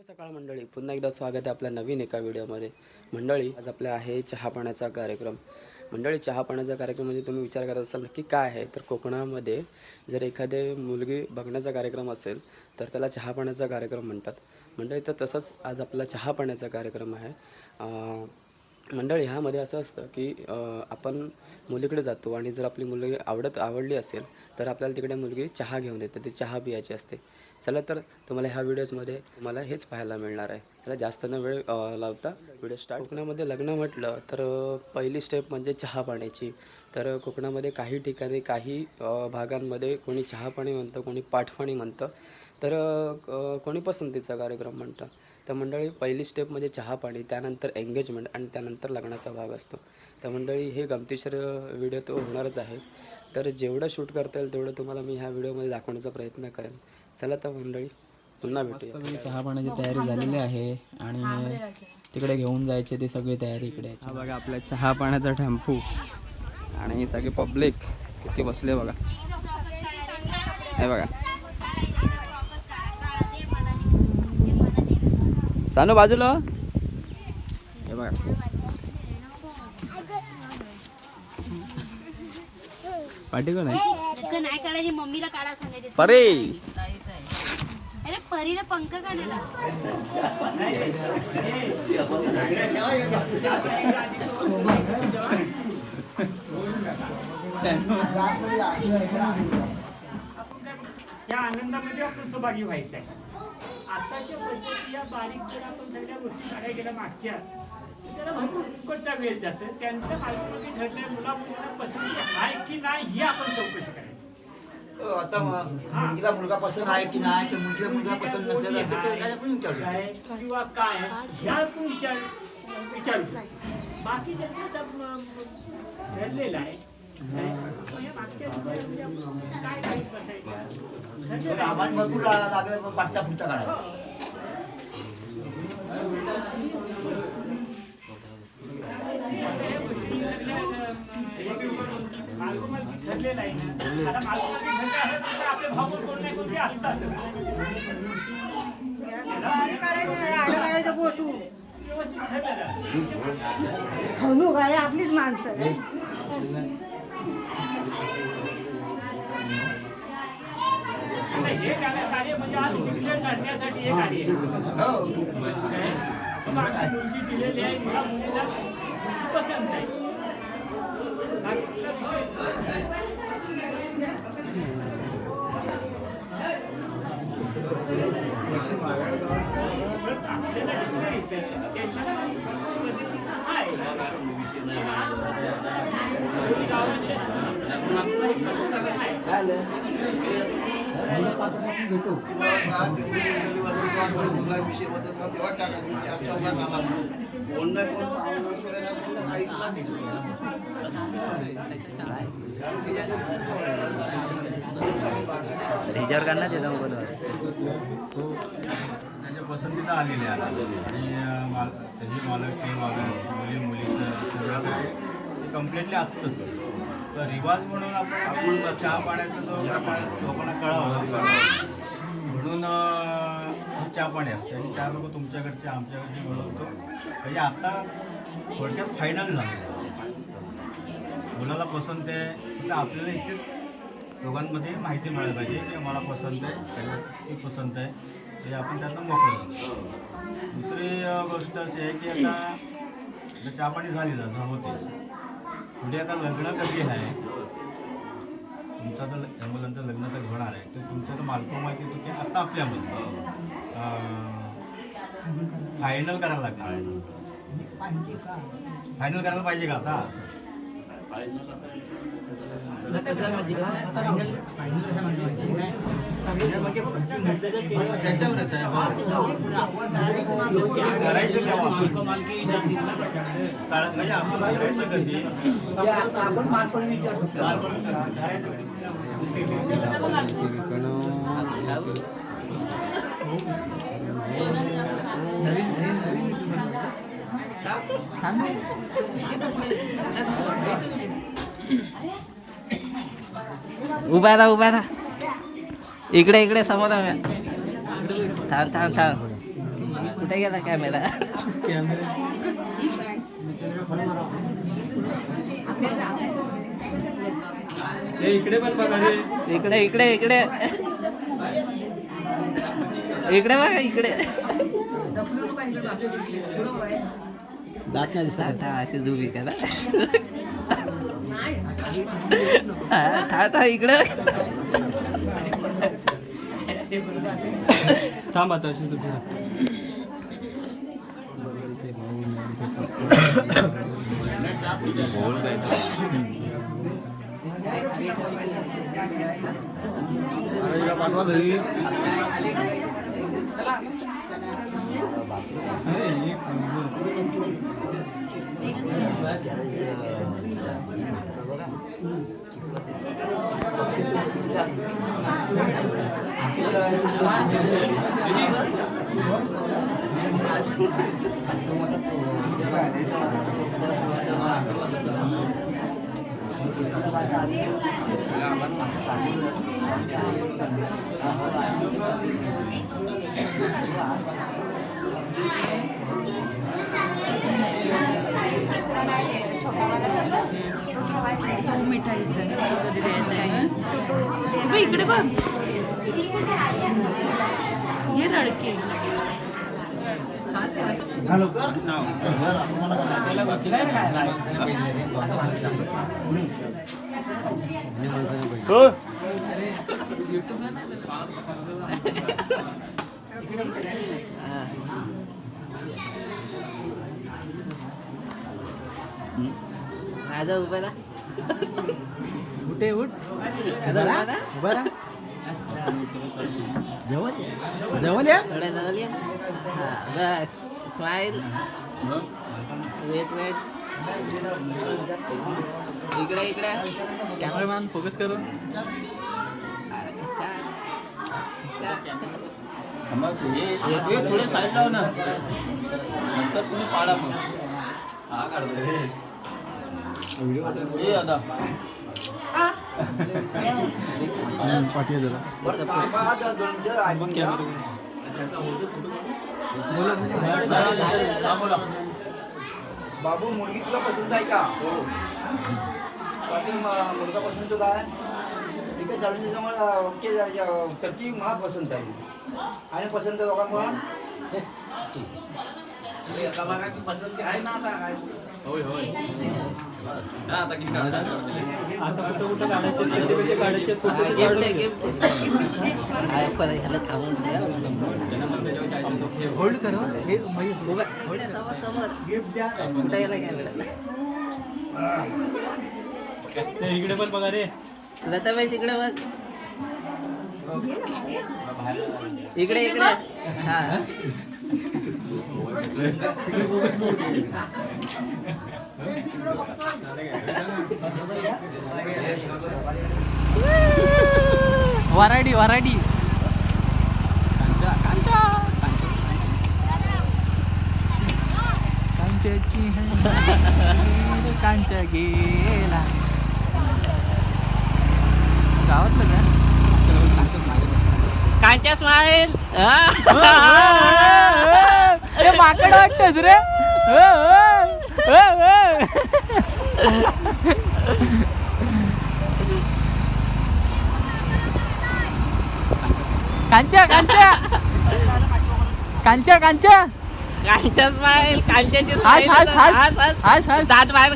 शुभ सकाळ मंडळी पुन्हा एकदा स्वागत आहे आपल्या नवीन एका व्हिडिओमध्ये. मंडळी आज आपला आहे चहा पाण्याचा कार्यक्रम. मंडळी चहा पाण्याचा कार्यक्रम म्हणजे तुम्ही विचार करत असाल नक्की काय आहे? तर कोकणामध्ये जर एखादे मुलगी बघण्याचा कार्यक्रम असेल तर त्याला चहा पाण्याचा कार्यक्रम म्हणतात. मंडळी तर तसंच आज आपला चहा पाण्याचा कार्यक्रम आहे. मंडळी ह्यामध्ये असं असतं की आपण मुलीकडे जातो आणि जर आपली मुलगी आवडत आवडली असेल तर आपल्याला तिकडे मुलगी चहा घेऊन येते. ती चहा पियाची असते. चला तर तुम्हाला ह्या व्हिडिओजमध्ये मला हेच पाहायला मिळणार आहे. त्याला जास्त न वेळ लावता व्हिडिओ स्टार्ट. कोकणामध्ये लग्न म्हटलं तर पहिली स्टेप म्हणजे चहा पाण्याची. तर कोकणामध्ये काही ठिकाणी काही भागांमध्ये कोणी चहा पाणी म्हणतं कोणी पाठपाणी म्हणतं. तर कोणी पसंतीचा कार्यक्रम म्हणतं. तर मंडळी पहिली स्टेप म्हणजे चहा पाणी त्यानंतर एंगेजमेंट आणि त्यानंतर लग्नाचा भाग असतो. तर मंडळी हे गमतीशीर व्हिडिओ तो होणारच आहे. तर जेवढं शूट करता येईल तेवढं तुम्हाला मी ह्या व्हिडिओमध्ये दाखवण्याचा प्रयत्न करेन. चला तर मंडळी पुन्हा भेटूया. चहा पाण्याची तयारी झालेली आहे आणि तिकडे घेऊन जायचे ते सगळी तयारी इकडे. आहे. हा बघा आपल्या चहा पाण्याचा टेम्पो आणि ही सगळी पब्लिक किती बसले बघा. हे बघा. सानू बाजूला. हे बघा. पाठी कोण आहे? इतकं नाही काढायची मम्मीला काढा सांगायचे. परे. अरे परीने पंख काढला या आनंदामध्ये आपण सहभागी व्हायचं आहे. आताच्या पद्धती या बारीक जर आपण सगळ्या गोष्टी काढायला गेल्या मागच्या. त्याला भरपूर फुकटचा वेळ जातो त्यांच्या मालकीमध्ये ठरलेल्या मुला मुलींना पसंती आहे की नाही हे आपण चौकशी करायची. आता मुलगीला मुलगा पसंत आहे की नाही की मुलगीला मुलगा पसंत नसेल मुलगी असं ते काय आपण विचारू. किंवा काय? ह्या आपण विचार. विचारू. बाकी ठरलेलं आहे. काय? मग या मागच्या दिवसामध्ये आपण काय काही बसायचं ठरलेलं आहे. सामान भरपूर ला- लागलं पण पाठचा पुढचा काढा मालूमालकी ठरलेलं आहे ना आता मालूमालकी ठरलं असेल तर आपले भाऊ कोण नाही कोणते असतात व्यवस्थित ठरलेलं आहे. हनू काय आपलीच माणसं. आता हे कार्य कार्य म्हणजे आज डिक्लेअर करण्यासाठी हे कार्य आहे. मग आमची मुलगी दिलेली आहे मुला मुलीला पसंत आहे 来来。आहे. ह्याच्यावर करणार त्याचा मोबाईल त्यांच्या पसंतीला आलेले आहे आणि त्याची मालक ते मालक मुली मुलीचं सगळं कम्प्लिटली असतंच. तर रिवाज म्हणून आपण आपण चहा पाण्याचं जो लोकांना कळावं. म्हणून चहा पाणी असतं आणि चार लोक तुमच्याकडचे आमच्याकडचे बोलवतो म्हणजे आता थोडक्यात फायनल झालं. मुलाला पसंत आहे. तर आपल्याला इथेच दोघांमध्ये माहिती मिळायला पाहिजे की मला पसंत आहे त्याला ती पसंत आहे. ते आपण त्यांना मोकळं दुसरी गोष्ट अशी आहे की आता चहा पाणी झाली ना होतेच पुढे आता लग्न कधी आहे? तुमचं तर या मुलांचं लग्न तर होणार आहे. तर तुमचं तर मालको माहिती होतं की आता आपल्यामध्ये फायनल करायला लागणार फायनल करायला पाहिजे का आता? त्याच्यावरच आहे करायचं केव्हा? म्हणजे आपण करायचं कधी? आपण मालपण विचारतो. उभा राहा उभा राहा. इकडे इकडे समोर थांब थांब थांब. कुठे गेला कॅमेरा इकडे पण बघा इकडे इकडे इकडे. इकडे बघा इकडे. आता अशी जुबी करा. था था इकडे. थांब आता अशी चुकी पाठवा घरी इकडे बघ. हे रडके. माझा उभा कुठे उठ माझा उभा उभा राहा. जेवण या. थोड्या जवळ ये. हा बस. स्माइल वेट वेट इकडे इकडे. कॅमेरामॅन फोकस करून पुढे साईड लाव ना. नंतर तुम्ही पाडा मग. हा काढतो आता. पाठी जरा बोला. बाबू मुलगी तुला पसंत आहे का? पाटील म- मुलगा पसंत तुला आहे? ठीक आहे चालून मला ओके टर्की मला पसंत आहे. आणि पसंत लोकांना पसंत आहे ना आता काय? होय होय. ह्याला थांबून होल्ड कर समोर समोर गिफ्ट इकडे पण बघा. रे लताबाई इकडे बघ. इकडे इकडे. हा. वराडी वराडी. कांचा कांचा. कांच्याची कांचा गेला. गावातलं का? कांच्या स्माईल. माकड वाटतच रे. कांच्या कांच्या. कांच्या कांच्या. कांच्या स्माईल कांच्याची दात बाहेर